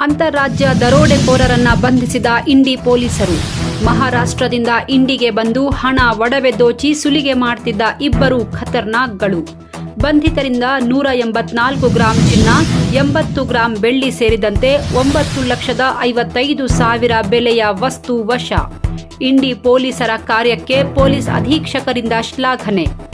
ಅಂತಾರಾಜ್ಯ ದರೋಡೆಕೋರರನ್ನ ಬಂಧಿಸಿದ ಇಂಡಿ ಪೊಲೀಸರು. ಮಹಾರಾಷ್ಟ್ರದಿಂದ ಇಂಡಿಗೆ ಬಂದು ಹಣ ಒಡವೆ ದೋಚಿ ಸುಲಿಗೆ ಮಾಡ್ತಿದ್ದ ಇಬ್ಬರು ಖತರ್ನಾಕ್ಗಳು. ಬಂಧಿತರಿಂದ ನೂರ ಎಂಬತ್ನಾಲ್ಕು ಗ್ರಾಂ ಚಿನ್ನ, ಎಂಬತ್ತು ಗ್ರಾಂ ಬೆಳ್ಳಿ ಸೇರಿದಂತೆ ಒಂಬತ್ತು ಲಕ್ಷದ ಐವತ್ತೈದು ಸಾವಿರ ಬೆಲೆಯ ವಸ್ತು ವಶ. ಇಂಡಿ ಪೊಲೀಸರ ಕಾರ್ಯಕ್ಕೆ ಪೊಲೀಸ್ ಅಧೀಕ್ಷಕರಿಂದ ಶ್ಲಾಘನೆ.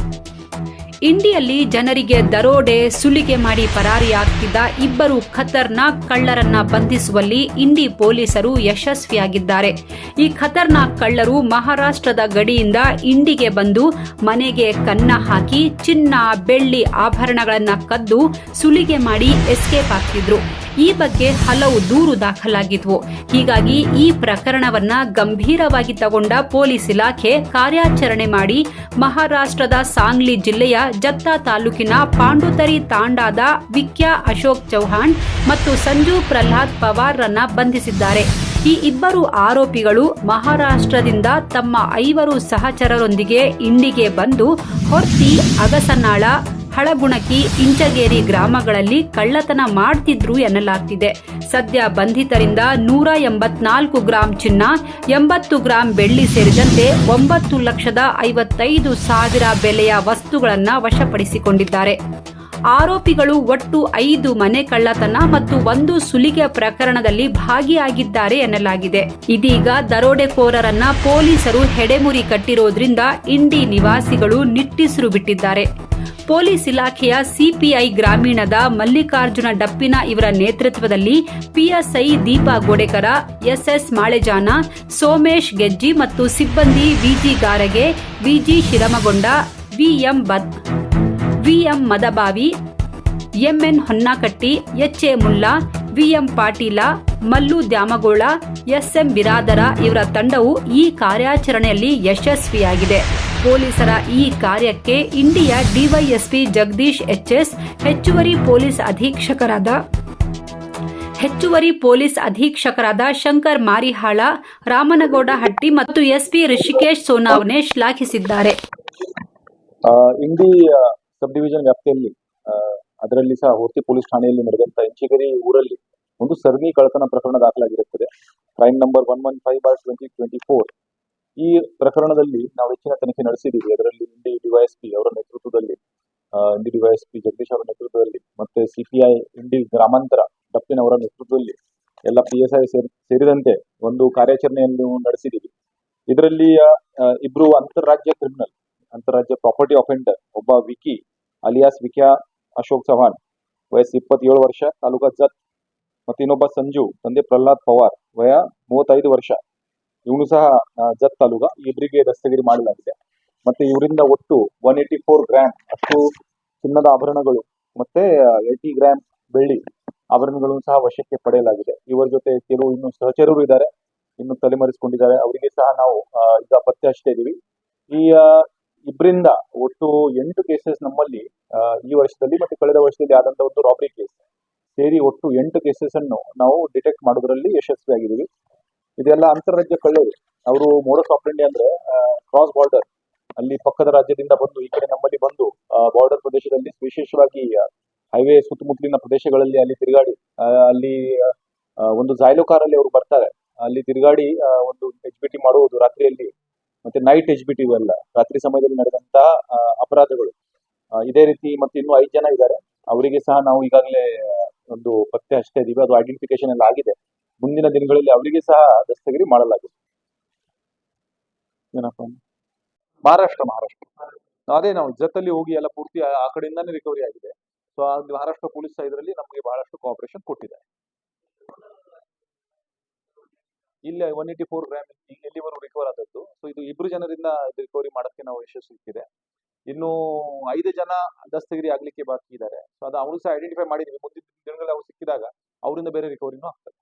ಇಂಡಿಯಲ್ಲಿ ಜನರಿಗೆ ದರೋಡೆ, ಸುಲಿಗೆ ಮಾಡಿ ಪರಾರಿಯಾಗ್ತಿದ್ದ ಇಬ್ಬರು ಖತರ್ನಾಕ್ ಕಳ್ಳರನ್ನ ಬಂಧಿಸುವಲ್ಲಿ ಇಂಡಿ ಪೊಲೀಸರು ಯಶಸ್ವಿಯಾಗಿದ್ದಾರೆ. ಈ ಖತರ್ನಾಕ್ ಕಳ್ಳರು ಮಹಾರಾಷ್ಟ್ರದ ಗಡಿಯಿಂದ ಇಂಡಿಗೆ ಬಂದು ಮನೆಗೆ ಕನ್ನ ಹಾಕಿ ಚಿನ್ನ, ಬೆಳ್ಳಿ, ಆಭರಣಗಳನ್ನ ಕದ್ದು ಸುಲಿಗೆ ಮಾಡಿ ಎಸ್ಕೇಪ್ ಆಗ್ತಿದ್ರು. ಈ ಬಗ್ಗೆ ಹಲವು ದೂರು ದಾಖಲಾಗಿದ್ವು. ಹೀಗಾಗಿ ಈ ಪ್ರಕರಣವನ್ನ ಗಂಭೀರವಾಗಿ ತಗೊಂಡ ಪೊಲೀಸ್ ಇಲಾಖೆ ಕಾರ್ಯಾಚರಣೆ ಮಾಡಿ ಮಹಾರಾಷ್ಟ್ರದ ಸಾಂಗ್ಲಿ ಜಿಲ್ಲೆಯ ಜತ್ತಾ ತಾಲೂಕಿನ ಪಾಂಡುತರಿ ತಾಂಡಾದ ವಿಕ್ಯಾ ಅಶೋಕ್ ಚೌಹಾಣ್ ಮತ್ತು ಸಂಜು ಪ್ರಹ್ಲಾದ್ ಪವಾರ್ರನ್ನ ಬಂಧಿಸಿದ್ದಾರೆ. ಈ ಇಬ್ಬರು ಆರೋಪಿಗಳು ಮಹಾರಾಷ್ಟ್ರದಿಂದ ತಮ್ಮ ಐವರು ಸಹಚರರೊಂದಿಗೆ ಇಂಡಿಗೆ ಬಂದು ಹೊರ್ತಿ ಅಗಸನಾಳ ಹಳಗುಣಕಿ ಇಂಚಗೇರಿ ಗ್ರಾಮಗಳಲ್ಲಿ ಕಳ್ಳತನ ಮಾಡ್ತಿದ್ರು ಎನ್ನಲಾಗ್ತಿದೆ. ಸದ್ಯ ಬಂಧಿತರಿಂದ ನೂರ ಎಂಬತ್ನಾಲ್ಕು ಗ್ರಾಂ ಚಿನ್ನ, ಎಂಬತ್ತು ಗ್ರಾಂ ಬೆಳ್ಳಿ ಸೇರಿದಂತೆ ಒಂಬತ್ತು ಲಕ್ಷದ ಐವತ್ತೈದು ಸಾವಿರ ಬೆಲೆಯ ವಸ್ತುಗಳನ್ನು ವಶಪಡಿಸಿಕೊಂಡಿದ್ದಾರೆ. ಆರೋಪಿಗಳು ಒಟ್ಟು ಐದು ಮನೆ ಕಳ್ಳತನ ಮತ್ತು ಒಂದು ಸುಲಿಗೆ ಪ್ರಕರಣದಲ್ಲಿ ಭಾಗಿಯಾಗಿದ್ದಾರೆ ಎನ್ನಲಾಗಿದೆ. ಇದೀಗ ದರೋಡೆಕೋರರನ್ನ ಪೊಲೀಸರು ಹೆಡೆಮುರಿ ಕಟ್ಟಿರೋದ್ರಿಂದ ಇಂಡಿ ನಿವಾಸಿಗಳು ನಿಟ್ಟಿಸಿರು ಬಿಟ್ಟಿದ್ದಾರೆ. ಪೊಲೀಸ್ ಇಲಾಖೆಯ ಸಿಪಿಐ ಗ್ರಾಮೀಣದ ಮಲ್ಲಿಕಾರ್ಜುನ ಡಪ್ಪಿನ ಇವರ ನೇತೃತ್ವದಲ್ಲಿ ಪಿಎಸ್ಐ ದೀಪಾ ಗೋಡೆಕರ, ಎಸ್ಎಸ್ ಮಾಳೆಜಾನ, ಸೋಮೇಶ್ ಗೆಜ್ಜಿ ಮತ್ತು ಸಿಬ್ಬಂದಿ VG Garage VG Shiramagonda, VM Bad, VM Madabavi, MN Honnakatti, HA Mulla VM Patil, Mallu Dyamagol, SM Biradar ಇವರ ತಂಡವು ಈ ಕಾರ್ಯಾಚರಣೆಯಲ್ಲಿ ಯಶಸ್ವಿಯಾಗಿದೆ. ಪೊಲೀಸರ ಈ ಕಾರ್ಯಕ್ಕೆ ಇಂಡಿಯಾ ಡಿವೈಎಸ್ಪಿ ಜಗದೀಶ್ ಎಚ್ಎಸ್, ಹೆಚ್ಚುವರಿ ಪೊಲೀಸ್ ಅಧೀಕ್ಷಕರಾದ ಹೆಚ್ಚುವರಿ ಪೊಲೀಸ್ ಅಧೀಕ್ಷಕರಾದ ಶಂಕರ್ ಮಾರಿಹಾಳ, ರಾಮನಗೌಡ ಹಟ್ಟಿ ಮತ್ತು ಎಸ್ಪಿ ಋಷಿಕೇಶ್ ಸೋನಾವನೆ ಶ್ಲಾಘಿಸಿದ್ದಾರೆ. ಇಂಡಿ ಸಬ್ ಡಿವಿಷನ್ ವ್ಯಾಪ್ತಿಯಲ್ಲಿ ಅದರಲ್ಲಿ ಸಹ ಹೊರ್ತಿ ಪೊಲೀಸ್ ಠಾಣೆಯಲ್ಲಿ ನಡೆದಂತ ಇಂಚಿಗರಿ ಊರಲ್ಲಿ ಒಂದು ಸರಣಿ ಕಳತನ ಪ್ರಕರಣ ದಾಖಲಾಗಿರುತ್ತದೆ. Crime number one one five bar twenty twenty four ಈ ಪ್ರಕರಣದಲ್ಲಿ ನಾವು ಹೆಚ್ಚಿನ ತನಿಖೆ ನಡೆಸಿದ್ದೀವಿ. ಅದರಲ್ಲಿ ಇಂಡಿ ಡಿವೈಎಸ್ಪಿ ಅವರ ನೇತೃತ್ವದಲ್ಲಿ ಇಂಡಿ ಡಿವೈಎಸ್ಪಿ ಜಗದೀಶ್ ಅವರ ನೇತೃತ್ವದಲ್ಲಿ, ಮತ್ತೆ ಸಿಪಿಐ ಇಂಡಿ ಗ್ರಾಮಾಂತರ ಡಪ್ಪಿನವರ ನೇತೃತ್ವದಲ್ಲಿ ಎಲ್ಲ ಪಿ ಎಸ್ ಐ ಸೇರಿದಂತೆ ಒಂದು ಕಾರ್ಯಾಚರಣೆಯನ್ನು ನಡೆಸಿದ್ದೀವಿ. ಇದರಲ್ಲಿ ಇಬ್ರು ಅಂತಾರಾಜ್ಯ ಕ್ರಿಮಿನಲ್ ಅಂತಾರಾಜ್ಯ ಪ್ರಾಪರ್ಟಿ ಅಫೆಂಡರ್ ಒಬ್ಬ ವಿಕಿ ಅಲಿಯಾಸ್ ವಿಕ್ಯಾ ಅಶೋಕ್ ಚವ್ಹಾಣ್. ವಯಸ್ ಇಪ್ಪತ್ತೇಳು ವರ್ಷ, ತಾಲೂಕಾ ಜತ್ ಮತ್ತು ಇನ್ನೊಬ್ಬ ಸಂಜು, ತಂದೆ ಪ್ರಹ್ಲಾದ್ ಪವಾರ್. ವಯ ಮೂವತ್ತೈದು ವರ್ಷ. ಇವನು ಸಹ ಜತ್ ತಾಲೂಕಾ. ಇಬ್ಬರಿಗೆ ದಸ್ತಗಿರಿ ಮಾಡಲಾಗಿದೆ. ಮತ್ತೆ ಇವರಿಂದ ಒಟ್ಟು ಒನ್ ಏಯ್ಟಿ ಫೋರ್ ಗ್ರಾಮ್ ಅಷ್ಟು ಚಿನ್ನದ ಆಭರಣಗಳು ಮತ್ತೆ ಏಯ್ಟಿ ಗ್ರಾಮ್ ಬೆಳ್ಳಿ ಆಭರಣಗಳನ್ನು ಸಹ ವಶಕ್ಕೆ ಪಡೆಯಲಾಗಿದೆ. ಇವರ ಜೊತೆ ಕೆಲವು ಇನ್ನು ಸಹಚರರು ಇದ್ದಾರೆ. ಇನ್ನು ತಲೆಮರೆಸಿಕೊಂಡಿದ್ದಾರೆ. ಅವರಿಗೆ ಸಹ ನಾವು ಈಗ ಪತ್ತೆ ಹಚ್ತಾ ಇದೀವಿ ಈ ಇಬ್ಬರಿಂದ ಒಟ್ಟು ಎಂಟು ಕೇಸಸ್ ನಮ್ಮಲ್ಲಿ ಈ ವರ್ಷದಲ್ಲಿ ಮತ್ತು ಕಳೆದ ವರ್ಷದಲ್ಲಿ ಆದಂತ ಒಂದು ರಾಬರಿ ಕೇಸ್ ಸೇರಿ ಒಟ್ಟು ಎಂಟು ಕೇಸಸ್ ಅನ್ನು ನಾವು ಡಿಟೆಕ್ಟ್ ಮಾಡೋದ್ರಲ್ಲಿ ಯಶಸ್ವಿಯಾಗಿದ್ದೀವಿ ಇದೆಲ್ಲ ಅಂತಾರಾಜ್ಯ ಕಳ್ಳರು. ಅವರು ಮೋಡಸ್ ಆಪರೇಂಡಿ ಅಂದ್ರೆ ಕ್ರಾಸ್ ಬಾರ್ಡರ್ ಅಲ್ಲಿ ಪಕ್ಕದ ರಾಜ್ಯದಿಂದ ಬಂದು, ಈ ಕಡೆ ನಮ್ಮಲ್ಲಿ ಬಂದು ಬಾರ್ಡರ್ ಪ್ರದೇಶದಲ್ಲಿ ವಿಶೇಷವಾಗಿ ಹೈವೇ ಸುತ್ತಮುತ್ತಲಿನ ಪ್ರದೇಶಗಳಲ್ಲಿ ಅಲ್ಲಿ ತಿರುಗಾಡಿ ಅಲ್ಲಿ ಒಂದು ಜಾಯ್ಲೋ ಕಾರಲ್ಲಿ ಅವರು ಬರ್ತಾರೆ. ಅಲ್ಲಿ ತಿರುಗಾಡಿ ಒಂದು ಎಚ್ ಬಿ ಮಾಡುವುದು ರಾತ್ರಿಯಲ್ಲಿ ಮತ್ತೆ ನೈಟ್ ಎಚ್ ಬಿ ಟಿ ಇವೆಲ್ಲ ರಾತ್ರಿ ಸಮಯದಲ್ಲಿ ನಡೆದಂತ ಅಪರಾಧಗಳು. ಇದೇ ರೀತಿ ಮತ್ತೆ ಇನ್ನೂ ಐದು ಜನ ಇದ್ದಾರೆ. ಅವರಿಗೆ ಸಹ ನಾವು ಈಗಾಗಲೇ ಒಂದು ಪತ್ತೆ ಹಚ್ತಾ ಇದೀವಿ ಅದು ಐಡೆಂಟಿಫಿಕೇಶನ್ ಎಲ್ಲ ಆಗಿದೆ. ಮುಂದಿನ ದಿನಗಳಲ್ಲಿ ಅವರಿಗೆ ಸಹ ದಸ್ತಗಿರಿ ಮಾಡಲಾಗಿದೆ ಏನಪ್ಪ ಮಹಾರಾಷ್ಟ್ರ ಮಹಾರಾಷ್ಟ್ರ. ಅದೇ ನಾವು ಜತಲ್ಲಿ ಹೋಗಿ ಎಲ್ಲ ಪೂರ್ತಿ ಆ ಕಡೆಯಿಂದಾನೇ ರಿಕವರಿ ಆಗಿದೆ. ಸೊ ಮಹಾರಾಷ್ಟ್ರ ಪೊಲೀಸ್ ಇದರಲ್ಲಿ ನಮಗೆ ಬಹಳಷ್ಟು ಕೋಆಪರೇಷನ್ ಕೊಟ್ಟಿದೆ ಇಲ್ಲ ಒನ್ ಏಯ್ಟಿ ಫೋರ್ ಗ್ರಾಮ್ ಎಲ್ಲಿವರೆಗೂ ರಿಕವರ್ ಆದದ್ದು. ಸೊ ಇದು ಇಬ್ರು ಜನರಿಂದ ರಿಕವರಿ ಮಾಡೋಕ್ಕೆ ನಾವು ಯಶಸ್ವಿ ಸಿಕ್ಕಿದೆ ಇನ್ನು ಐದು ಜನ ದಸ್ತಗಿರಿ ಆಗ್ಲಿಕ್ಕೆ ಬಾಕಿ ಇದ್ದಾರೆ. ಸೊ ಅದು ಅವರು ಸಹ ಐಡೆಂಟಿಫೈ ಮಾಡಿದ್ವಿ. ಮುಂದಿನ ದಿನಗಳಲ್ಲಿ ಅವ್ರು ಸಿಕ್ಕಿದಾಗ ಅವರಿಂದ ಬೇರೆ ರಿಕವರಿನೂ ಆಗ್ತದೆ.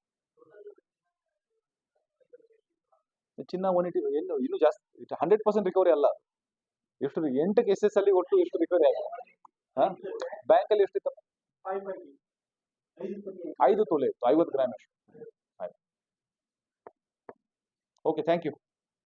ಚಿನ್ನ ಒನ್ ಏಯ್ಟಿ ಇನ್ನು ಇನ್ನೂ ಜಾಸ್ತಿ ಹಂಡ್ರೆಡ್ ಪರ್ಸೆಂಟ್ ರಿಕವರಿ ಅಲ್ಲ. ಎಷ್ಟು, ಎಂಟು ಕೇಸಸ್ ಅಲ್ಲಿ ಒಟ್ಟು ಎಷ್ಟು ರಿಕವರಿ ಆಗಿದೆ? ಬ್ಯಾಂಕ್ ಅಲ್ಲಿ ಎಷ್ಟಿತ್ತು? ಐದು ತೊಲೆ ಇತ್ತು, ಐವತ್ತು ಗ್ರಾಮ್ ಅಷ್ಟು. Okay, thank you.